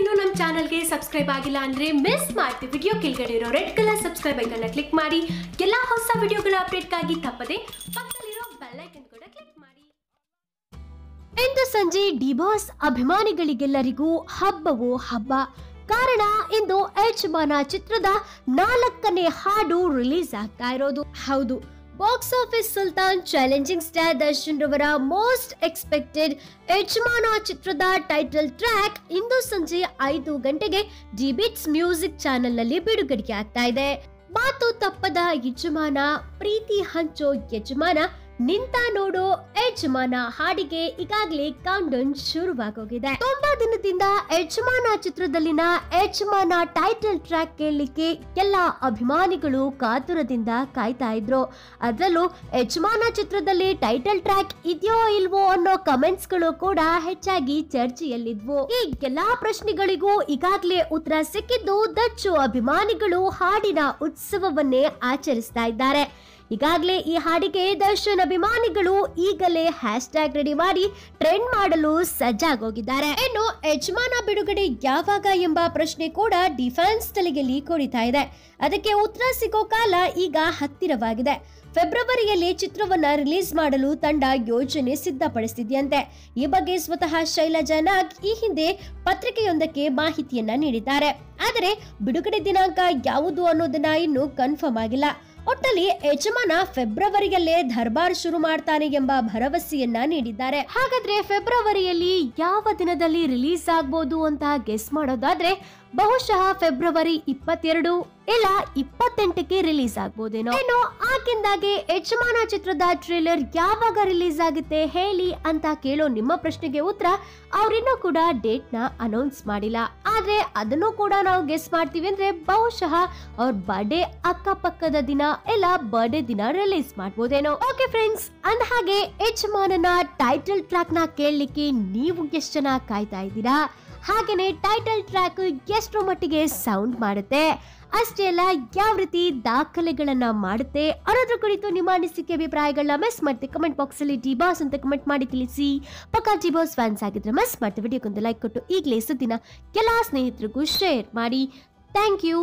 ಇನ್ನೂ ನಮ್ಮ ಚಾನಲ್ಗೆ ಸಬ್ಸ್ಕ್ರೈಬ್ ಆಗಿಲ್ಲ ಅಂದ್ರೆ ಮಿಸ್ ಮಾಡ್ತಿ ವಿಡಿಯೋ ಕೆಳಗಡೆ ಇರೋ ರೆಡ್ ಕಲರ್ ಸಬ್ಸ್ಕ್ರೈಬ್ ಐಕನ್ನ ಕ್ಲಿಕ್ ಮಾಡಿ. ಎಲ್ಲ ಹೊಸ ವಿಡಿಯೋಗಳ ಅಪ್ಡೇಟ್ಗಾಗಿ ತಪ್ಪದೆ ಪಕ್ಕದಲ್ಲಿರೋ ಐಕನ್ ಕೂಡ ಕ್ಲಿಕ್ ಮಾಡಿ. ಇಂದು ಸಂಜೆ ಡಿಬಾಸ್ ಅಭಿಮಾನಿಗಳಿಗೆಲ್ಲರಿಗೂ ಹಬ್ಬವೋ ಹಬ್ಬ. ಕಾರಣ ಇಂದು ಯಜಮಾನ ಚಿತ್ರದ ನಾಲ್ಕನೇ ಹಾಡು ರಿಲೀಸ್ ಆಗ್ತಾ ಇರೋದು. ಹೌದು box office Sultan challenging star Darshan ರವರ ಮೋಸ್ಟ್ ಎಕ್ಸ್ಪೆಕ್ಟೆಡ್ ಯಜಮಾನ ಚಿತ್ರದ ಟೈಟಲ್ ಟ್ರ್ಯಾಕ್ ಇಂದು ಸಂಜೆ ಐದು ಗಂಟೆಗೆ ಡಿಬಿಟ್ಸ್ ಮ್ಯೂಸಿಕ್ ಚಾನೆಲ್ನಲ್ಲಿ ಬಿಡುಗಡೆ ಆಗ್ತಾ ಇದೆ. ಮಾತು ತಪ್ಪದ ಯಜಮಾನ, ಪ್ರೀತಿ ಹಂಚೋ ಯಜಮಾನ ನಿಂತ ನೋಡೋ ಯಜಮಾನ ಹಾಡಿಗೆ ಈಗಾಗಲೇ ಕೌಂಟ್ ಶುರುವಾಗೋಗಿದೆ. ತುಂಬಾ ದಿನದಿಂದ ಯಜಮಾನ ಚಿತ್ರದಲ್ಲಿನ ಯಜಮಾನ ಟೈಟಲ್ ಟ್ರ್ಯಾಕ್ ಕೇಳಲಿಕ್ಕೆ ಎಲ್ಲ ಅಭಿಮಾನಿಗಳು ಕಾತುರದಿಂದ ಕಾಯ್ತಾ ಇದ್ರು. ಅದರಲ್ಲೂ ಯಜಮಾನ ಚಿತ್ರದಲ್ಲಿ ಟೈಟಲ್ ಟ್ರ್ಯಾಕ್ ಇದೆಯೋ ಇಲ್ವೋ ಅನ್ನೋ ಕಮೆಂಟ್ಸ್ಗಳು ಕೂಡ ಹೆಚ್ಚಾಗಿ ಚರ್ಚೆಯಲ್ಲಿದ್ವು. ಈ ಎಲ್ಲಾ ಪ್ರಶ್ನೆಗಳಿಗೂ ಈಗಾಗಲೇ ಉತ್ತರ ಸಿಕ್ಕಿದ್ದು ದಚ್ಚು ಅಭಿಮಾನಿಗಳು ಹಾಡಿನ ಉತ್ಸವವನ್ನೇ ಆಚರಿಸ್ತಾ ಇದ್ದಾರೆ. ಈಗಾಗಲೇ ಈ ಹಾಡಿಗೆ ದರ್ಶನ್ ಅಭಿಮಾನಿಗಳು ಈಗಲೇ ಹ್ಯಾಶ್ ಟ್ಯಾಗ್ ರೆಡಿ ಮಾಡಿ ಟ್ರೆಂಡ್ ಮಾಡಲು ಸಜ್ಜಾಗೋಗಿದ್ದಾರೆ. ಇನ್ನು ಯಜಮಾನ ಬಿಡುಗಡೆ ಯಾವಾಗ ಎಂಬ ಪ್ರಶ್ನೆ ಕೂಡ ಡಿಫೆನ್ಸ್ ತಲೆಗೆ ಲೀಕ್ ಇದೆ. ಅದಕ್ಕೆ ಉತ್ತರ ಸಿಗೋ ಕಾಲ ಈಗ ಹತ್ತಿರವಾಗಿದೆ. ಫೆಬ್ರವರಿಯಲ್ಲಿ ಚಿತ್ರವನ್ನ ರಿಲೀಸ್ ಮಾಡಲು ತಂಡ ಯೋಜನೆ ಸಿದ್ಧಪಡಿಸಿದೆಯಂತೆ ಈ ಬಗ್ಗೆ ಸ್ವತಃ ಶೈಲಜಾ ನಾಗ್ ಈ ಹಿಂದೆ ಪತ್ರಿಕೆಯೊಂದಕ್ಕೆ ಮಾಹಿತಿಯನ್ನ ನೀಡಿದ್ದಾರೆ. ಆದರೆ ಬಿಡುಗಡೆ ದಿನಾಂಕ ಯಾವುದು ಅನ್ನೋದನ್ನ ಇನ್ನೂ ಕನ್ಫರ್ಮ್ ಆಗಿಲ್ಲ. ಒಟ್ಟಲ್ಲಿ ಯಜಮಾನ ಫೆಬ್ರವರಿಯಲ್ಲೇ ದರ್ಬಾರ್ ಶುರು ಮಾಡ್ತಾನೆ ಎಂಬ ಭರವಸೆಯನ್ನ ನೀಡಿದ್ದಾರೆ. ಹಾಗಾದ್ರೆ ಫೆಬ್ರವರಿಯಲ್ಲಿ ಯಾವ ದಿನದಲ್ಲಿ ರಿಲೀಸ್ ಆಗ್ಬೋದು ಅಂತ ಗೆಸ್ ಮಾಡೋದಾದ್ರೆ ಬಹುಶಃ ಫೆಬ್ರವರಿ ಇಪ್ಪತ್ತೆರಡು ಇಲ್ಲ ಇಪ್ಪತ್ತೆಂಟಕ್ಕೆ ರಿಲೀಸ್ ಆಗ್ಬೋದೇನೋ? ಏನು ಆಗಿಂದಾಗೆ ಯಜಮಾನ ಚಿತ್ರದ ಟ್ರೇಲರ್ ಯಾವಾಗ ರಿಲೀಸ್ ಆಗುತ್ತೆ ಹೇಳಿ ಅಂತ ಕೇಳೋ ನಿಮ್ಮ ಪ್ರಶ್ನೆಗೆ ಉತ್ತರ ಅವರಿನ್ನೂ ಕೂಡ ಡೇಟ್ನ ಅನೌನ್ಸ್ ಮಾಡಿಲ್ಲ. ಆದ್ರೆ ಅದನ್ನು ಕೂಡ ನಾವು ಗೆಸ್ ಮಾಡ್ತೀವಿ ಅಂದ್ರೆ ಬಹುಶಃ ಅವ್ರ ಬರ್ಡೇ ಅಕ್ಕಪಕ್ಕದ ದಿನ ಇಲ್ಲ ಬರ್ಡೇ ದಿನ ರಿಲೀಸ್ ಮಾಡ್ಬೋದೇನೋ? ಓಕೆ ಫ್ರೆಂಡ್ಸ್ ಅಂದ ಹಾಗೆ ಯಜಮಾನನ ಟೈಟಲ್ ಟ್ರ್ಯಾಕ್ನ ಕೇಳಲಿಕ್ಕೆ ನೀವು ಎಷ್ಟು ಜನ ಕಾಯ್ತಾ ಇದ್ದೀರಾ? ಹಾಗೇನೆ ಟೈಟಲ್ ಟ್ರ್ಯಾಕ್ ಎಷ್ಟರ ಮಟ್ಟಿಗೆ ಸೌಂಡ್ ಮಾಡುತ್ತೆ? ಅಷ್ಟೇ ಅಲ್ಲ ಯಾವ ರೀತಿ ದಾಖಲೆಗಳನ್ನ ಮಾಡುತ್ತೆ? ಅನ್ನೋದ್ರ ಕುರಿತು ನಿಮ್ಮ ಅನಿಸಿಕೆ, ಅಭಿಪ್ರಾಯಗಳನ್ನ ಮಿಸ್ ಮಾಡ್ತೆ ಕಮೆಂಟ್ ಬಾಕ್ಸ್ ಅಲ್ಲಿ ಡಿ ಬಾಸ್ ಅಂತ ಕಮೆಂಟ್ ಮಾಡಿ ತಿಳಿಸಿ. ಪಕ್ಕಾ ಡಿ ಬಾಸ್ ಫ್ಯಾನ್ಸ್ ಆಗಿದ್ರೆ ಮಿಸ್ ಮಾಡ್ತೀವಿ ವಿಡಿಯೋಕ್ಕೊಂದು ಲೈಕ್ ಕೊಟ್ಟು ಈಗಲೇ ಸುದ್ದಿನ ಎಲ್ಲ ಸ್ನೇಹಿತರಿಗೂ ಶೇರ್ ಮಾಡಿ. Thank you